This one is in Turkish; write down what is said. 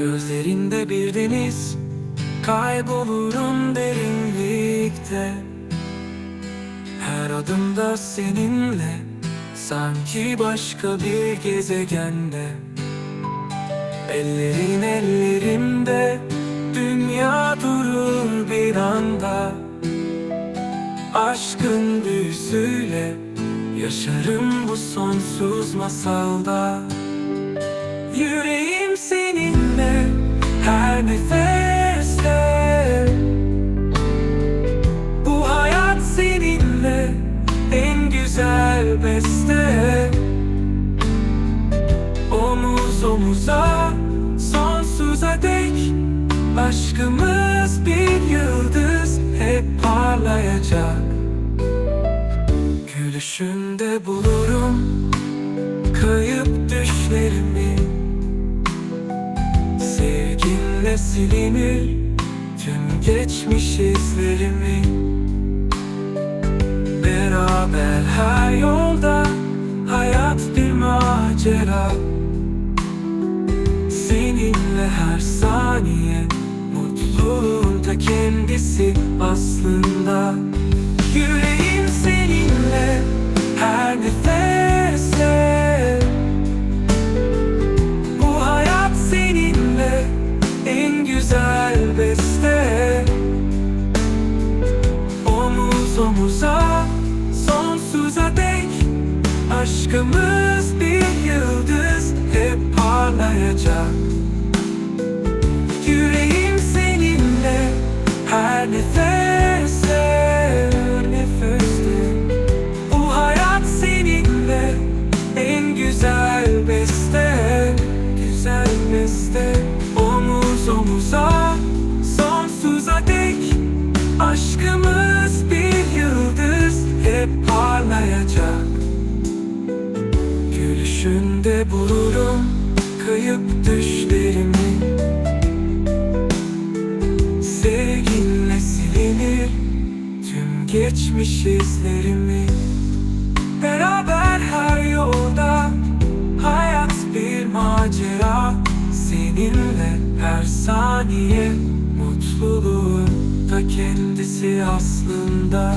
Gözlerinde bir deniz Kaybolurum derinlikte. Her adımda seninle Sanki başka bir gezegende. Ellerin ellerimde Dünya durur bir anda. Aşkın büyüsüyle Yaşarım bu sonsuz masalda her nefeste Bu hayat seninle en güzel beste. Omuz omuza sonsuza dek Aşkımız bir yıldız hep parlayacak. Gülüşünde bulurum kayıp düşlerimi Sevginle silinir tüm geçmiş izlerimi Beraber her yolda hayat bir macera. Seninle her saniye mutluluğun ta kendisi aslında Aşkımız bir yıldız hep parlayacak bulurum kayıp düşlerimi. Sevginle silinir tüm geçmiş izlerimi. Beraber her yolda hayat bir macera. Seninle her saniye mutluluğun ta kendisi aslında